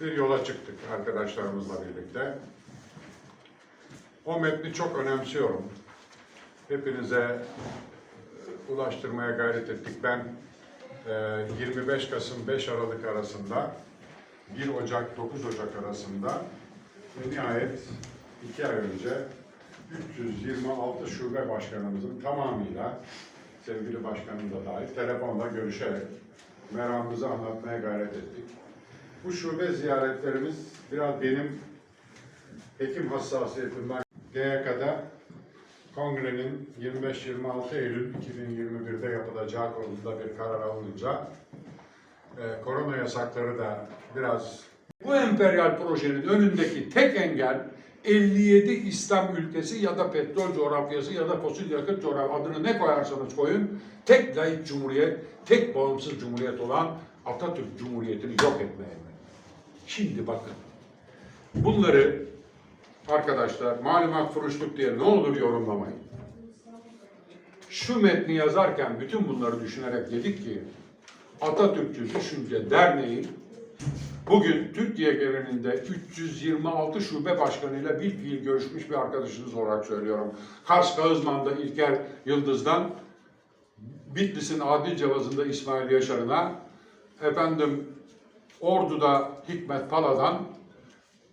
bir yola çıktık arkadaşlarımızla birlikte. O metni çok önemsiyorum. Hepinize e, ulaştırmaya gayret ettik. Ben e, 25 Kasım 5 Aralık arasında 1 Ocak 9 Ocak arasında ve nihayet 2 ay önce 326 şube başkanımızın tamamıyla sevgili başkanım da dahil telefonla görüşerek meramımızı anlatmaya gayret ettik. Bu şube ziyaretlerimiz biraz benim hekim hassasiyetimden GYK'da kongrenin 25-26 Eylül 2021'de yapılacağı konusunda bir karar alınınca e, korona yasakları da biraz Bu emperyal projenin önündeki tek engel 57 İslam ülkesi ya da petrol coğrafyası ya da fosil yakıt coğrafyası adını ne koyarsanız koyun tek layık cumhuriyet, tek bağımsız cumhuriyet olan Atatürk Cumhuriyeti'ni yok etmeye? Şimdi bakın bunları arkadaşlar malumat furuşluk diye ne olur yorumlamayın. Şu metni yazarken bütün bunları düşünerek dedik ki Atatürkçü Düşünce Derneği Bugün Türkiye genelinde 326 şube başkanıyla bir fiil görüşmüş bir arkadaşınız olarak söylüyorum. Kars Kağızman'da İlker Yıldız'dan, Bitlis'in Adil Cevazı'nda İsmail Yaşar'ına, efendim Ordu'da Hikmet Pala'dan,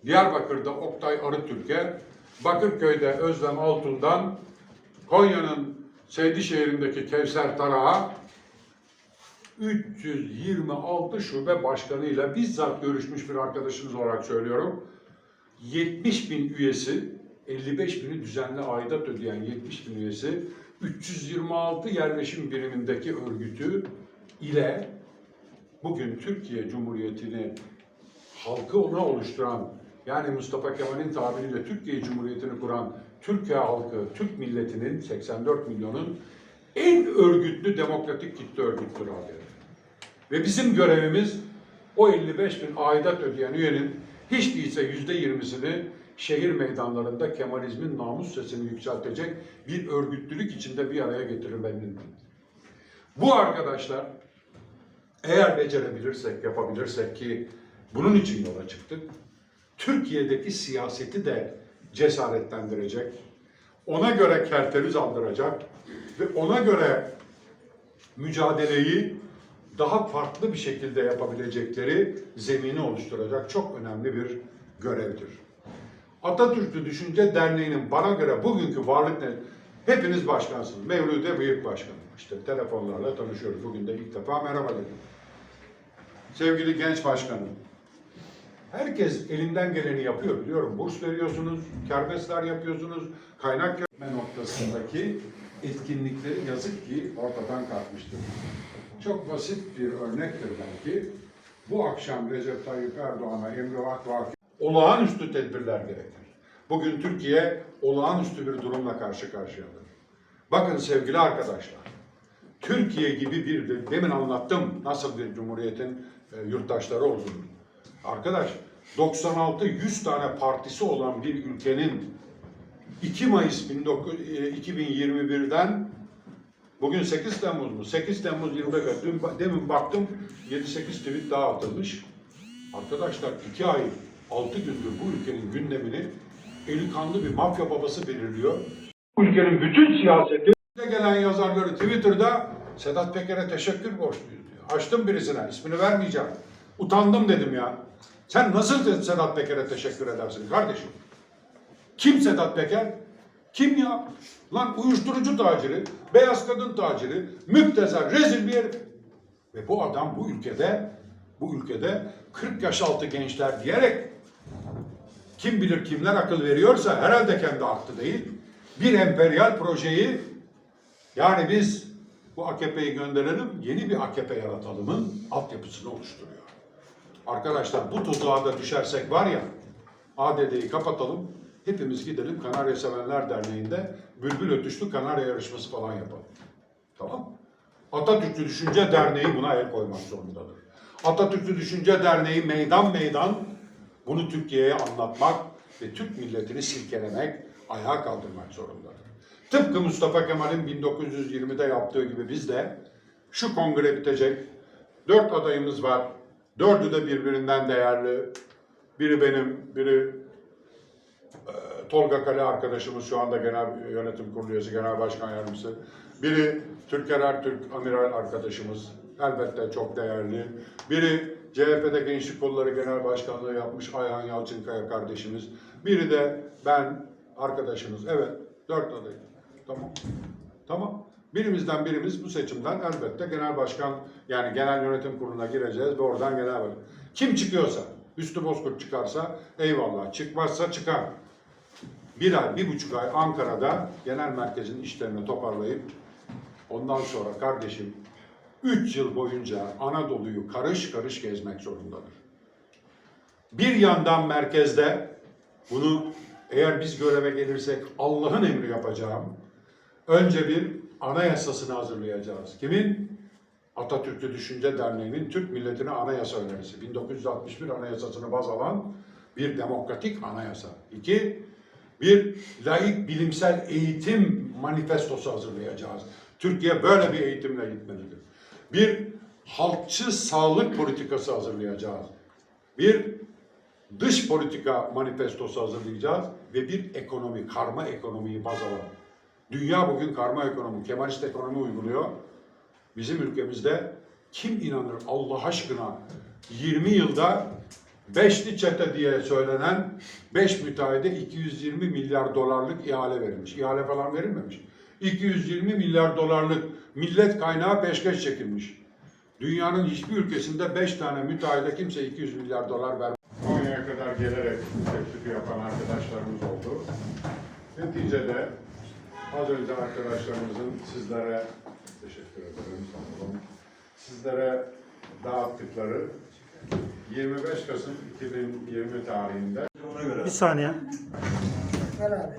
Diyarbakır'da Oktay Arıtürk'e, Bakırköy'de Özlem Altun'dan, Konya'nın Seydişehir'indeki Kevser Tarak'a, 326 şube başkanıyla bizzat görüşmüş bir arkadaşımız olarak söylüyorum. 70 bin üyesi, 55 bini düzenli aidat ödeyen 70 bin üyesi, 326 yerleşim birimindeki örgütü ile bugün Türkiye Cumhuriyeti'ni halkı ona oluşturan yani Mustafa Kemal'in tabiriyle Türkiye Cumhuriyeti'ni kuran Türkiye halkı, Türk milletinin 84 milyonun en örgütlü demokratik kitle örgüttür abi. Ve bizim görevimiz o 55 bin aidat ödeyen üyenin hiç değilse yüzde yirmisini şehir meydanlarında Kemalizmin namus sesini yükseltecek bir örgütlülük içinde bir araya getirmenin. Bu arkadaşlar eğer becerebilirsek, yapabilirsek ki bunun için yola çıktık. Türkiye'deki siyaseti de cesaretlendirecek, ona göre kerteriz aldıracak ve ona göre mücadeleyi daha farklı bir şekilde yapabilecekleri zemini oluşturacak çok önemli bir görevdir. Atatürk'ü Düşünce Derneği'nin bana göre bugünkü varlık ne? Hepiniz başkansınız. Mevlüt'e büyük başkanım. İşte telefonlarla tanışıyoruz. Bugün de ilk defa merhaba dedim. Sevgili genç başkanım. Herkes elinden geleni yapıyor biliyorum. Burs veriyorsunuz, kermesler yapıyorsunuz, kaynak yönetme noktasındaki etkinlikleri yazık ki ortadan kalkmıştır. Çok basit bir örnektir belki. Bu akşam Recep Tayyip Erdoğan'a emri vakfı olağanüstü tedbirler gerekir. Bugün Türkiye olağanüstü bir durumla karşı karşıyadır. Bakın sevgili arkadaşlar, Türkiye gibi bir, demin anlattım nasıl bir cumhuriyetin e, yurttaşları olduğunu. Arkadaş, 96-100 tane partisi olan bir ülkenin 2 Mayıs 19 e, 2021'den bugün 8 Temmuz mu? 8 Temmuz 25. Dün, demin baktım 7-8 tweet daha atılmış. Arkadaşlar 2 ay 6 gündür bu ülkenin gündemini eli kanlı bir mafya babası belirliyor. Ülkenin bütün siyaseti gelen yazarları Twitter'da Sedat Peker'e teşekkür borçluyuz diyor. Açtım birisine ismini vermeyeceğim. Utandım dedim ya. Sen nasıl Sedat Peker'e teşekkür edersin kardeşim? Kim Sedat Peker? Kim ya? Lan uyuşturucu taciri, beyaz kadın taciri, müptezel, rezil bir herif. Ve bu adam bu ülkede, bu ülkede 40 yaş altı gençler diyerek kim bilir kimler akıl veriyorsa herhalde kendi aklı değil. Bir emperyal projeyi yani biz bu AKP'yi gönderelim, yeni bir AKP yaratalımın altyapısını oluşturuyor. Arkadaşlar bu tuzağa da düşersek var ya, ADD'yi kapatalım, hepimiz gidelim Kanarya Sevenler Derneği'nde bülbül ötüşlü Kanarya yarışması falan yapalım. Tamam Atatürkçü Düşünce Derneği buna el koymak zorundadır. Atatürkçü Düşünce Derneği meydan meydan bunu Türkiye'ye anlatmak ve Türk milletini silkelemek, ayağa kaldırmak zorundadır. Tıpkı Mustafa Kemal'in 1920'de yaptığı gibi biz de şu kongre bitecek. Dört adayımız var. Dördü de birbirinden değerli. Biri benim, biri e, Tolga Kale arkadaşımız şu anda genel yönetim kurulu üyesi, genel başkan yardımcısı. Biri Türker Ertürk amiral arkadaşımız. Elbette çok değerli. Biri CHP'de Gençlik Kolları Genel Başkanlığı yapmış Ayhan Yalçınkaya kardeşimiz. Biri de ben arkadaşımız. Evet, dört aday. Tamam. Tamam. Birimizden birimiz bu seçimden elbette genel başkan yani genel yönetim kuruluna gireceğiz ve oradan genel başkan. Kim çıkıyorsa, Üstü Bozkurt çıkarsa eyvallah, çıkmazsa çıkar. Bir ay, bir buçuk ay Ankara'da genel merkezin işlerini toparlayıp ondan sonra kardeşim üç yıl boyunca Anadolu'yu karış karış gezmek zorundadır. Bir yandan merkezde bunu eğer biz göreve gelirsek Allah'ın emri yapacağım. Önce bir anayasasını hazırlayacağız. Kimin? Atatürk'ü Düşünce Derneği'nin Türk milletine anayasa önerisi. 1961 anayasasını baz alan bir demokratik anayasa. İki, bir laik bilimsel eğitim manifestosu hazırlayacağız. Türkiye böyle bir eğitimle gitmelidir. Bir halkçı sağlık politikası hazırlayacağız. Bir dış politika manifestosu hazırlayacağız ve bir ekonomi, karma ekonomiyi baz alan. Dünya bugün karma ekonomi, Kemalist ekonomi uyguluyor. Bizim ülkemizde kim inanır Allah aşkına 20 yılda Beşli çete diye söylenen 5 müteahhide 220 milyar dolarlık ihale verilmiş. İhale falan verilmemiş. 220 milyar dolarlık millet kaynağı peşkeş çekilmiş. Dünyanın hiçbir ülkesinde 5 tane müteahhide kimse 200 milyar dolar vermez. Konya'ya kadar gelerek teklifi yapan arkadaşlarımız oldu. Neticede az önce arkadaşlarımızın sizlere teşekkür ederim. sağ olun. Sizlere dağıttıkları 25 Kasım 2020 tarihinde Bir saniye. Gel abi.